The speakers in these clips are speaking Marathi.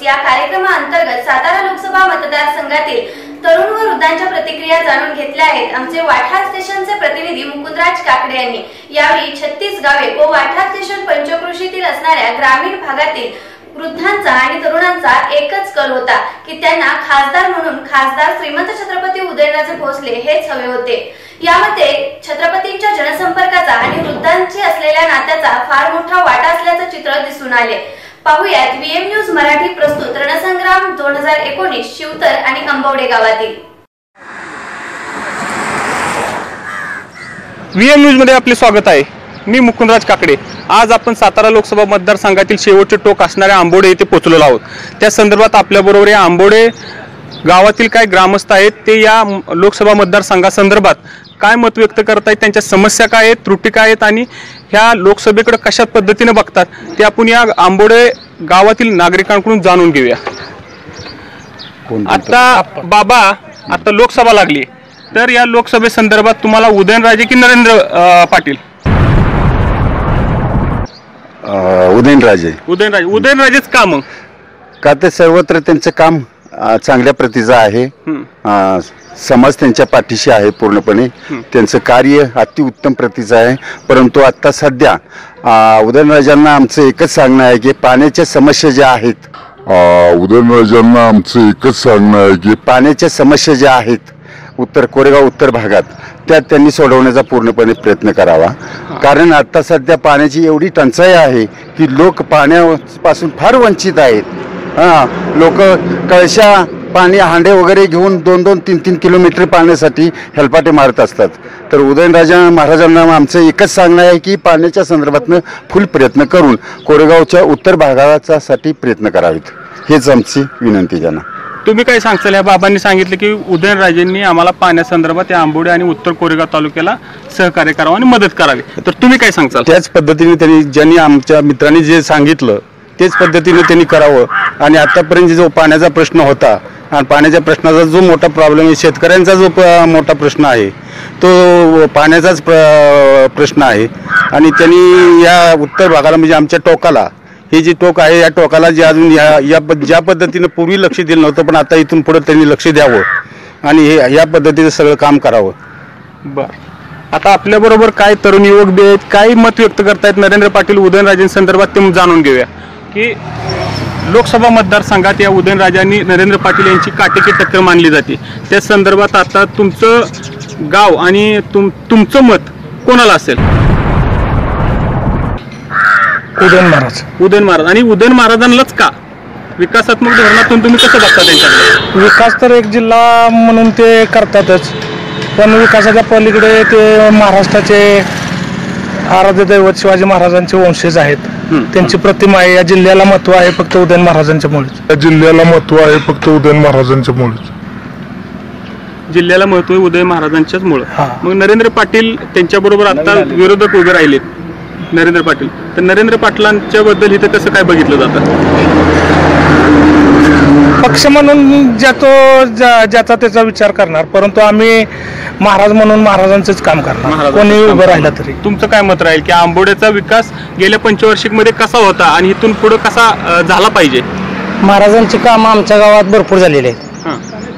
एकोणीस या कार्यक्रमाअंतर्गत सातारा लोकसभा मतदारसंघातील तरुण व वृद्धांच्या प्रतिक्रिया जाणून घेतल्या आहेत. आमचे वाठार स्टेशनचे प्रतिनिधी मुकुंदराज काकडे यांनी. यावेळी छत्तीस गावे व वाठार स्टेशन पंचकृषीतील असणाऱ्या ग्रामीण भागातील वृद्धांचा आणि तरुणांचा एकच कल होता की त्यांना खासदार म्हणून खासदार श्रीमंत छत्रपती उदयनराजे भोसले हेच हवे होते. यामध्ये छत्रपतींच्या जनसंपर्काचा आणि वृद्धांची असलेल्या नात्याचा फार मोठा वाटा असल्याचं चित्र दिसून आले. पाहुयात व्हीएम न्यूज मराठी प्रस्तुत. रणसंग्राम दोन हजार एकोणीस शिवतर आणि अंबवडे गावातील. व्हीएम न्यूजमध्ये आपले स्वागत आहे. मी मुकुंदराज काकडे. आज आपण सातारा लोकसभा मतदारसंघातील शेवटचे टोक असणाऱ्या आंबोडे येथे पोहोचलेलो आहोत. त्या संदर्भात आपल्याबरोबर या आंबोडे गावातील काय ग्रामस्थ आहेत ते या लोकसभा मतदारसंघासंदर्भात काय मत व्यक्त करत आहेत त्यांच्या समस्या काय आहेत त्रुटी काय आहेत आणि ह्या लोकसभेकडे कशा पद्धतीने बघतात ते आपण या आंबोडे गावातील नागरिकांकडून जाणून घेऊया. आता बाबा आता लोकसभा लागली. तर या लोकसभेसंदर्भात तुम्हाला उदयनराजे की नरेंद्र अं, पाटील? अ, उदयनराजे. उदयनराजे उदयनराजेच का मग? का ते सर्वत्र त्यांचं काम अ, चांगल्या प्रतीचं आहे. अ, समाज त्यांच्या पाठीशी आहे पूर्णपणे. त्यांचं कार्य अतिउत्तम प्रतीचं आहे. परंतु आता सध्या उदयनराजांना आमचं एकच सांगणं आहे की पाण्याच्या समस्या ज्या आहेत उदयनराजांना आमचं एकच सांगणं आहे की पाण्याच्या समस्या ज्या आहेत उत्तर कोरेगाव उत्तर भागात त्या त्यांनी सोडवण्याचा पूर्णपणे प्रयत्न करावा. कारण आता सध्या पाण्याची एवढी टंचाई आहे की लोक पाण्यापासून फार वंचित आहेत. हां लोक कळशा पाणी हांडे वगैरे घेऊन दोन दोन तीन तीन किलोमीटर पाण्यासाठी हेलपाटे मारत असतात. तर उदयनराजा महाराजांना आमचं एकच सांगणं आहे की पाण्याच्या संदर्भातनं फुल प्रयत्न करून कोरेगावच्या उत्तर भागाचा साठी प्रयत्न करावेत. हेच आमची विनंती त्यांना. तुम्ही काय सांगताल? या बाबांनी सांगितलं की उदयनराजेंनी आम्हाला पाण्यासंदर्भात या आंबोडे आणि उत्तर कोरेगाव तालुक्याला सहकार्य करावं आणि मदत करावी. तर तुम्ही काय सांगताल? त्याच पद्धतीने त्यांनी ज्यांनी आमच्या मित्रांनी जे सांगितलं तेच पद्धतीने त्यांनी करावं. आणि आतापर्यंत जो पाण्याचा प्रश्न होता आणि पाण्याच्या प्रश्नाचा जो मोठा प्रॉब्लेम आहे शेतकऱ्यांचा जो प- मोठा प्रश्न आहे तो पाण्याचाच प्र- प्रश्न आहे. आणि त्यांनी या उत्तर भागाला म्हणजे आमच्या टोकाला हे जे टोक आहे या टोकाला जे अजून या या ज्या पद्धतीनं पूर्वी लक्ष दिलं नव्हतं पण आता इथून पुढे त्यांनी लक्ष द्यावं आणि हे या पद्धतीचं सगळं काम करावं. बर. आता आपल्याबरोबर काय तरुण युवक बी आहेत काय मत व्यक्त करतायत? नरेंद्र पाटील उदयनराजेंसंदर्भात ते जाणून घेऊया. की लोकसभा मतदारसंघात या उदयनराजांनी नरेंद्र पाटील यांची काटेकी टक्कर मानली जाते. त्या संदर्भात आता तुमचं गाव आणि तुम तुमचं मत कोणाला असेल? उदयन महाराज. उदयन महाराज. आणि उदयन महाराजांनाच का? विकासात्मक धोरणातून तुम्ही कसं बघता त्यांच्याकडे? विकास तर एक जिल्हा म्हणून ते करतातच. पण विकासाच्या पलीकडे ते महाराष्ट्राचे आराध्य दैवत शिवाजी महाराजांचे वंशज आहेत. त्यांची प्रतिमा आहे. या जिल्ह्याला महत्त्व आहे फक्त उदयन महाराजांच्यामुळेच या जिल्ह्याला महत्त्व आहे फक्त उदयन महाराजांच्या मुळेच. जिल्ह्याला महत्त्व आहे उदय महाराजांच्याच मुळे. हा. मग नरेंद्र पाटील त्यांच्याबरोबर आता विरोधक उभे राहिलेत. नरेंद्र पाटील. तर नरेंद्र पाटलांच्या बद्दल इथं कसं काय बघितलं जातं? पक्ष म्हणून ज्या तो ज्या- ज्याचा त्याचा विचार करणार. परंतु आम्ही महाराज म्हणून महाराजांचंच काम करणार. कोणी काम उभं राहिलं. तरी. तुमचं काय मत राहील की आंबोड्याचा विकास गेल्या पंचवार्षिकमध्ये कसा होता आणि इथून पुढे कसा अं, झाला पाहिजे? महाराजांची कामं आमच्या गावात भरपूर झालेली आहेत. हां.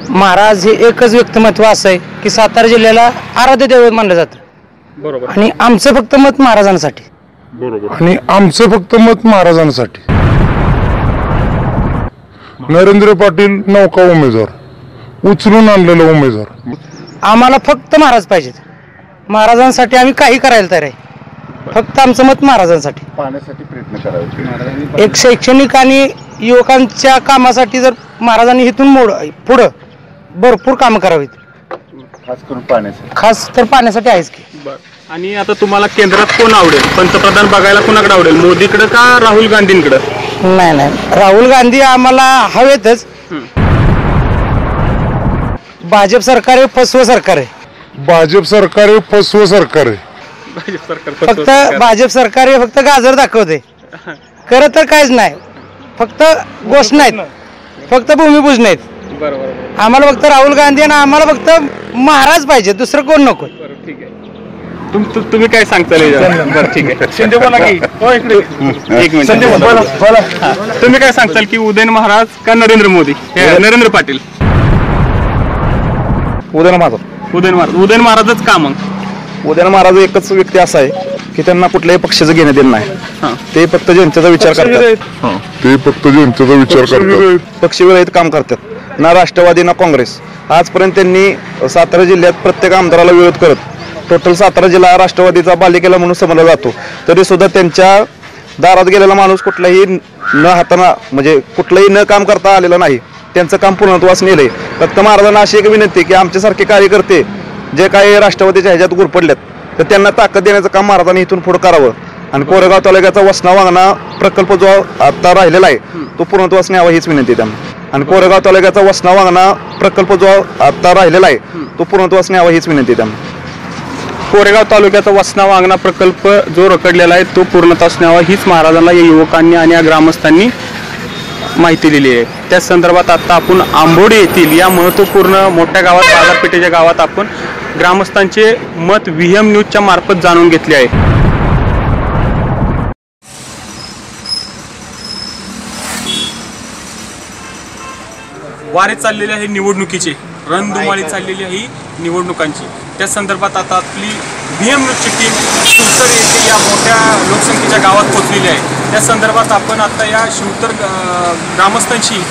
महाराज हे एकच व्यक्तिमत्व असं आहे की सातारा जिल्ह्याला आराध्य दैवत मानलं जातं. बरोबर. आणि आमचं फक्त मत महाराजांसाठी. आणि आमचं फक्त मत महाराजांसाठी. नरेंद्र पाटील नौका उमेदवार. उचलून आणलेला उमेदवार. आम्हाला फक्त महाराज पाहिजेत. महाराजांसाठी आम्ही काही करायला तयार आहे. फक्त आमचं मत महाराजांसाठी. पाण्यासाठी प्रयत्न करावे. एक शैक्षणिक आणि युवकांच्या कामासाठी जर महाराजांनी इथून मोड पुढं भरपूर कामं करावीत. खास करून पाण्यासाठी. खास तर पाण्यासाठी आहेच की. बर. आणि आता तुम्हाला केंद्रात कोण आवडेल? पंतप्रधान बघायला कोणाकडे आवडेल? मोदीकडे का राहुल गांधींकडे? नाही नाही. राहुल गांधी आम्हाला हवेतच. भाजप सरकार आहे फसवं सरकार आहे. भाजप सरकार आहे फसवं सरकार आहे. भाजप सरकार फक्त भाजप सरकार हे फक्त गाजर दाखवते खरं तर काहीच नाही. फक्त गोष्ट नाहीत. फक्त भूमिपूजन आहेत बरोबर आम्हाला फक्त राहुल गांधी आणि आम्हाला फक्त महाराज पाहिजे दुसरं कोण नको? ठीक आहे. तुम तु- तुम्ही काय सांगता बरं ठीक आहे. शिंदे बोला की. हो इकडे एक मिनिट. संजय बोला बोला. तुम्ही काय सांगताल की उदयन महाराज का नरेंद्र मोदी? हे, नरेंद्र पाटील. उदयन महाराज. उदयन महाराज. उदयन महाराजच का मग? उदयन महाराज एकच व्यक्ती असा आहे की त्यांना कुठल्याही पक्षाचं घेणं देणं नाही. हा. ते फक्त जनतेचा विचार करतात. हा, ते फक्त जनतेचा विचार करतात पक्षविरहित काम करतात. ना राष्ट्रवादी ना काँग्रेस. आजपर्यंत त्यांनी सातारा जिल्ह्यात प्रत्येक आमदाराला विरोध करत टोटल सातारा जिल्हा हा राष्ट्रवादीचा बालिकेला म्हणून समजला जातो. तरी सुद्धा त्यांच्या दारात गेलेला माणूस कुठलाही न हाताना म्हणजे कुठलंही न काम करता आलेला नाही. त्यांचं काम पूर्णत्वास नेलंय फक्त महाराजांना अशी एक विनंती की आमच्यासारखे कार्यकर्ते जे काही राष्ट्रवादीच्या ह्याच्यात गुरपडल्यात तर त्यांना ताकद देण्याचं काम महाराजांनी इथून पुढं करावं. आणि कोरेगाव तालुक्याचा वसना वांगणा प्रकल्प जो आता राहिलेला आहे तो पूर्णत्वास न्यावा हीच विनंती त्यांना. आणि कोरेगाव तालुक्याचा वसना वांगणा प्रकल्प जो आता राहिलेला आहे तो पूर्णत्वास न्यावा हीच विनंती आहे त्यांना. कोरेगाव तालुक्याचा वसना वांगणा प्रकल्प जो रखडलेला आहे तो पूर्णत्वास न्यावा हीच महाराजांना या युवकांनी आणि या ग्रामस्थांनी माहिती दिली आहे. त्या संदर्भात आता आपण आंबोडे येथील या महत्त्वपूर्ण मोठ्या गावात बाजारपेठेच्या गावात आपण ग्रामस्थांचे मत व्ही एम न्यूजच्या मार्फत जाणून घेतले आहे. वारे चाललेले आहे निवडणुकीचे. रणधुमाळी चाललेली आहे निवडणुकांची. त्या संदर्भात आता आपली व्ही एम न्यूजची टीम शिवतर येथे या मोठ्या लोकसंख्येच्या गावात पोहोचलेली आहे. त्या संदर्भात आपण आता या शिवतर ग्रामस्थांशी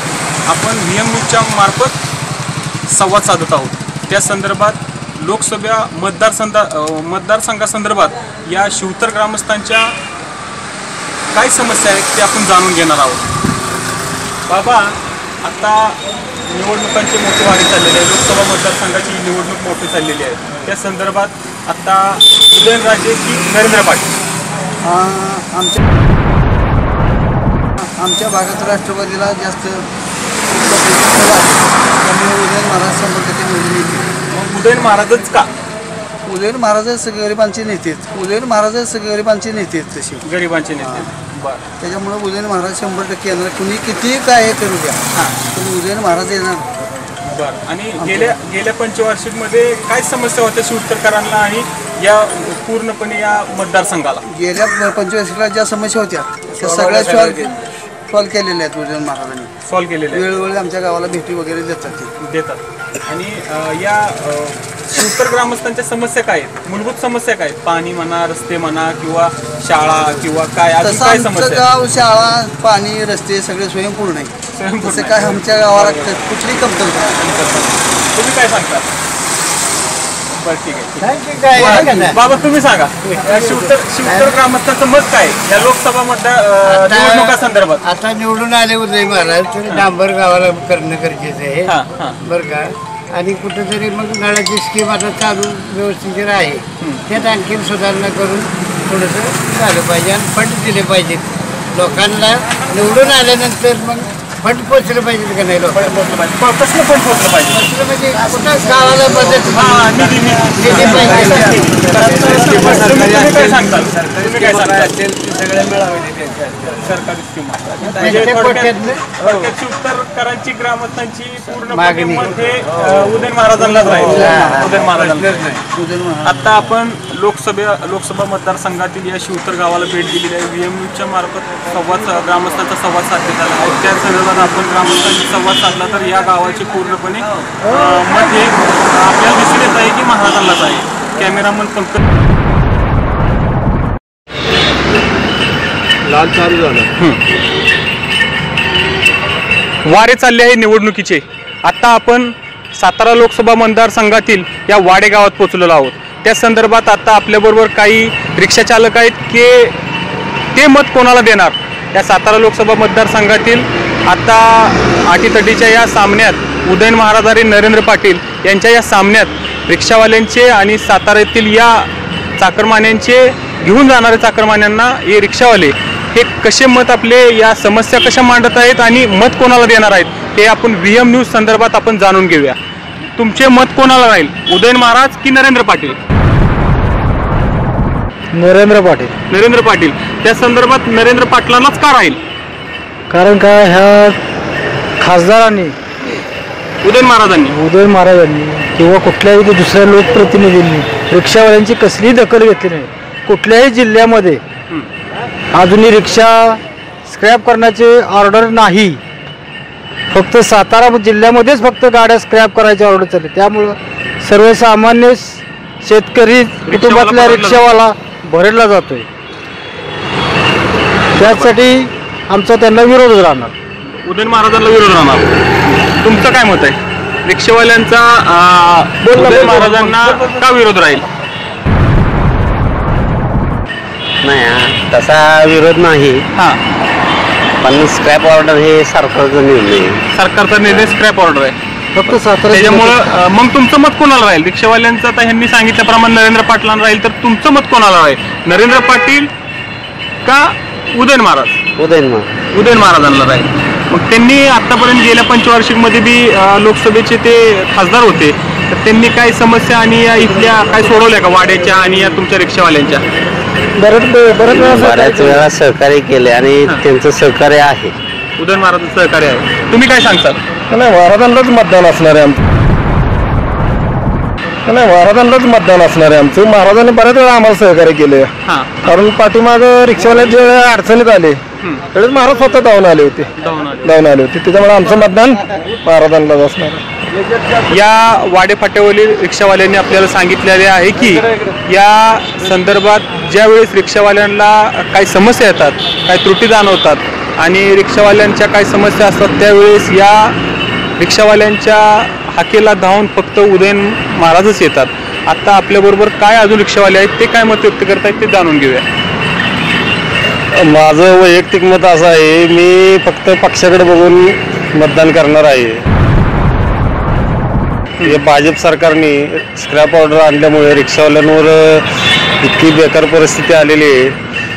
आपण व्ही एम न्यूजच्या मार्फत संवाद साधत आहोत. त्या संदर्भात लोकसभा मतदारसंघा अं, मतदारसंघासंदर्भात या शिवतर ग्रामस्थांच्या काय समस्या आहेत ते आपण जाणून घेणार आहोत. बाबा आता निवडणुकांचे मोठे वारे चाललेले आहे. लोकसभा मतदारसंघाची निवडणूक मोठी चाललेली आहे. त्या संदर्भात आता उदयनराजे की नरेंद्र पाटील. आमच्या आमच्या भागात राष्ट्रवादीला जास्त. त्यामुळे उदयन महाराज टक्के निवडून मग उदयन महाराजच का? उदयन महाराजच गरिबांचे नेतेत उदयन महाराजच गरिबांचे नेतेत तसे. गरिबांचे नेते. त्याच्यामुळे उदयन महाराज शंभर टक्के येणार. कुणी किती काय हे करू द्या. पण उदयन महाराज येणार. बरं. आणि गेल्या गेल्या पंचवार्षिकमध्ये काय समस्या होत्या शिवतरकरांना आणि या पूर्णपणे या मतदारसंघाला? गेल्या पंचवीसला ज्या समस्या होत्या त्या सगळ्या सॉल्व सॉल्व केलेल्या आहेत उदयन महाराजांनी. सॉल्व्ह केलेले आहे. वेळोवेळी आमच्या गावाला भेटी वगैरे देतात ते. देतात. आणि अं, या अं, शिवतर ग्रामस्थांच्या समस्या काय आहेत? मूलभूत समस्या काय आहेत? पाणी म्हणा रस्ते म्हणा किंवा शाळा किंवा काय? अजून तसं काय आमचं समस्या आहेत? गाव शाळा पाणी रस्ते सगळे स्वयंपूर्ण आहे स्वयंपूर्ण तसं आहे. काय आमच्या गावाला क- कुठली कमतरता नाही. तुम्ही काय सांगता? बरं ठीक आहे बाबा तुम्ही सांगा. या शिवतर शिवतर ग्रामस्थांचं मत काय आहे? या लोकसभा मतदार अं, निवडणुका संदर्भात. आता निवडून आले उदय महाराज तर डांबर गावाला करणं गरजेचं आहे. हा हा. बरं का? आणि कुठंतरी मग नळाची स्कीम आता चालू व्यवस्थित आहे त्यात आणखीन सुधारणा करून थोडंसं झालं पाहिजे आणि फंड दिले पाहिजेत लोकांना निवडून आल्यानंतर मग फंड पोचलं पाहिजे का नाही लोकांना प- कसलं पण पोहोचलं पाहिजे पोचलं म्हणजे कुठं गावाला मदत हा दिली पाहिजे काय सांगताल सरकारी स्कीम म्हणजे थोडक्यात शिवतरकरांची ग्रामस्थांची पूर्ण हे अं, उदयन महाराजांनाच राहील. उदयन महाराजांना. आता आपण लोकसभे लोकसभा मतदारसंघातील या शिवतर गावाला भेट दिलेली आहे. व्ही एम न्यूजच्या मार्फत संवाद ग्रामस्थांचा संवाद साधण्यात आला. आहे त्या संदर्भात आपण ग्रामस्थांशी संवाद साधला तर या गावाचे पूर्णपणे मत हे आपल्याला दिसून येत आहे की महाराजांनाच आहे. कॅमेरामन पंकज वारे चालले आहे निवडणुकीचे. आता आपण सातारा लोकसभा मतदारसंघातील या वाडे गावात पोहोचलेलो आहोत. त्या संदर्भात आता आपल्याबरोबर काही रिक्षा चालक आहेत. की ते मत कोणाला देणार? या सातारा लोकसभा मतदारसंघातील आता आटीतटीच्या या सामन्यात उदयन महाराज आणि नरेंद्र पाटील यांच्या या सामन्यात रिक्षावाल्यांचे आणि साताऱ्यातील या चाकरमान्यांचे घेऊन जाणारे चाकरमान्यांना हे रिक्षावाले हे कसे मत आपले या समस्या कशा मांडत आहेत आणि मत कोणाला देणार आहेत हे आपण व्ही एम न्यूज संदर्भात आपण जाणून घेऊया. तुमचे मत कोणाला राहील उदयन महाराज की नरेंद्र पाटील? नरेंद्र पाटील. नरेंद्र पाटील. त्या संदर्भात नरेंद्र पाटलांनाच का राहील? कारण का ह्या खासदारांनी उदयन महाराजांनी. उदय महाराजांनी किंवा कुठल्याही दुसऱ्या लोकप्रतिनिधींनी रिक्षावाल्यांची कसलीही दखल घेतली नाही. कुठल्याही जिल्ह्यामध्ये अजूनही रिक्षा स्क्रॅप करण्याचे ऑर्डर नाही. फक्त सातारा जिल्ह्यामध्येच फक्त गाड्या स्क्रॅप करायची ऑर्डर चालली. त्यामुळं सर्वसामान्य शेतकरी कुटुंबातल्या रिक्षावाला भरडला जातोय. त्यासाठी आमचा त्यांना विरोध राहणार. उदयन महाराजांना विरोध राहणार. तुमचं काय मत आहे? रिक्षावाल्यांचा महाराजांना का विरोध राहील? नाही हा, तसा विरोध नाही. हा. पण स्क्रॅप ऑर्डर हे सरकारचा निर्णय आहे. सरकारचा निर्णय स्क्रॅप ऑर्डर आहे. फक्त सातारा त्याच्यामुळं अं, मग तुमचं मत कोणाला राहील? रिक्षावाल्यांचं आता ह्यांनी सांगितल्याप्रमाणे नरेंद्र पाटलांना राहील तर तुमचं मत कोणाला राहील? नरेंद्र पाटील का उदयन महाराज? उदयन मग उदयन महाराजांना राहील. मग त्यांनी आतापर्यंत गेल्या पंचवार्षिकमध्ये बी अं, लोकसभेचे ते खासदार होते. तर त्यांनी काय समस्या आणि या इथल्या काय सोडवल्या का? वाड्याच्या आणि या तुमच्या रिक्षावाल्यांच्या? बरेच बरेच वेळा बऱ्याच वेळा सहकार्य केले आणि हा. त्यांचं सहकार्य आहे. उदयन महाराजांचं सहकार्य आहे. तुम्ही काय सांगताल नाही महाराजांनाच मतदान असणार आहे आमचं. नाही महाराजांनाच मतदान असणार आहे आमचं. महाराजांनी बऱ्याच वेळा आम्हाला सहकार्य केले हा. कारण पाठीमाग रिक्षावाले जे अडचणीत आले त्यावेळेस महाराज स्वतः धावून आले होते. आले. धावून आले होते. त्याच्यामुळे आमचं मतदान महाराजांनाच असणार आहे. या वाडे फाट्यावरील रिक्षावाल्यांनी आपल्याला सांगितलेले आहे की या संदर्भात ज्यावेळेस रिक्षावाल्यांना काही समस्या येतात काही त्रुटी जाणवतात आणि रिक्षावाल्यांच्या काही समस्या असतात त्यावेळेस या रिक्षावाल्यांच्या हाकेला धावून फक्त उदयन महाराजच येतात. आता आपल्याबरोबर काय अजून रिक्षावाले आहेत ते काय मत व्यक्त करतायत ते जाणून घेऊया. माझं वैयक्तिक मत असं आहे मी फक्त पक्षाकडे बघून मतदान करणार आहे. हे भाजप सरकारने स्क्रॅप ऑर्डर आणल्यामुळे रिक्षावाल्यांवर इतकी बेकार परिस्थिती आलेली आहे.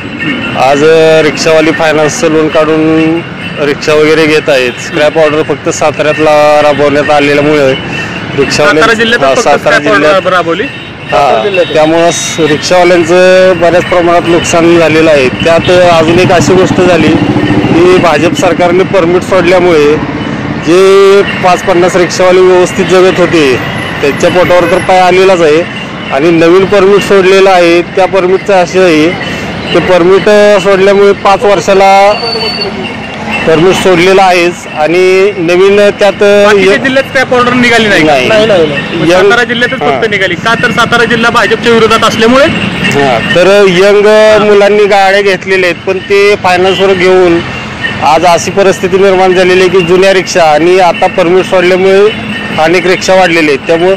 आज रिक्षावाली फायनान्सचं लोन काढून रिक्षा वगैरे घेत आहेत. स्क्रॅप ऑर्डर फक्त साताऱ्यातला राबवण्यात आलेल्यामुळे रिक्षावाले सातारा जिल्ह्यात राबवली? हा त्यामुळं रिक्षावाल्यांचं बऱ्याच प्रमाणात नुकसान झालेलं आहे. त्यात अजून एक अशी गोष्ट झाली की भाजप सरकारने परमिट सोडल्यामुळे जे पाच पन्नास रिक्षावाले व्यवस्थित जगत होते त्यांच्या पोटावर तर पाय आलेलाच आहे. आणि नवीन परमिट सोडलेलं आहे त्या परमिटचं असं आहे ते परमिट सोडल्यामुळे पाच वर्षाला परमिट सोडलेलं आहेच आणि नवीन त्यात बाकीच्या जिल्ह्यात स्क्रॅप ऑर्डर निघाली नाही का? नाही. नाही, नाही, नाही. यंग- सातारा जिल्ह्यातच फक्त हा. निघाली का तर सातारा जिल्हा भाजपच्या विरोधात असल्यामुळे हा, तर यंग मुलांनी गाड्या घेतलेल्या आहेत पण ते फायनान्सवर घेऊन आज अशी परिस्थिती निर्माण झालेली आहे की जुन्या रिक्षा आणि आता परमिट सोडल्यामुळे अनेक रिक्षा वाढलेले आहेत त्यामुळे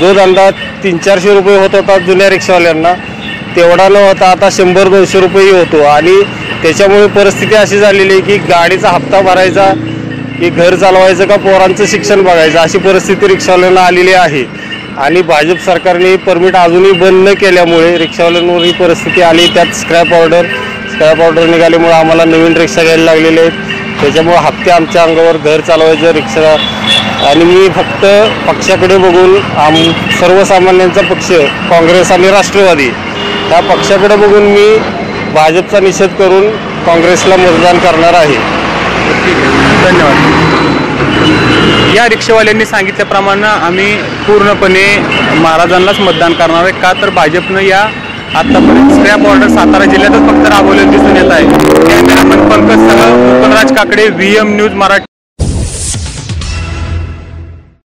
जो धंदा तीन चारशे रुपये होत होता जुन्या रिक्षावाल्यांना तेवढा न होता आता शंभर दोनशे रुपये होतो. आणि त्याच्यामुळे परिस्थिती अशी झालेली आहे की गाडीचा हप्ता भरायचा की घर चालवायचं का पोरांचं शिक्षण बघायचं अशी परिस्थिती रिक्षावाल्यांना आलेली आहे. आणि भाजप सरकारने परमिट अजूनही बंद न केल्यामुळे रिक्षावाल्यांवर ही परिस्थिती आली. त्यात स्क्रॅप ऑर्डर स्क्रॅप ऑर्डर निघाल्यामुळे आम्हाला नवीन रिक्षा घ्यायला लागलेले आहेत. त्याच्यामुळं हप्ते आमच्या अंगावर घर चालवायचं रिक्षा. आणि मी फक्त पक्षाकडे बघून आम सर्वसामान्यांचा पक्ष काँग्रेस आणि राष्ट्रवादी त्या पक्षाकडे बघून मी भाजपचा निषेध करून काँग्रेसला मतदान करणार आहे. धन्यवाद. या रिक्षावाल्यांनी सांगितल्याप्रमाणे आम्ही पूर्णपणे महाराजांनाच मतदान करणार आहे. का तर भाजपनं या आतापर्यंत स्क्रॅप ऑर्डर सातारा जिल्ह्यातच फक्त राबवलेलं दिसून येत आहे. कॅमेरामन पंकज सह Kakade V M news Marathi.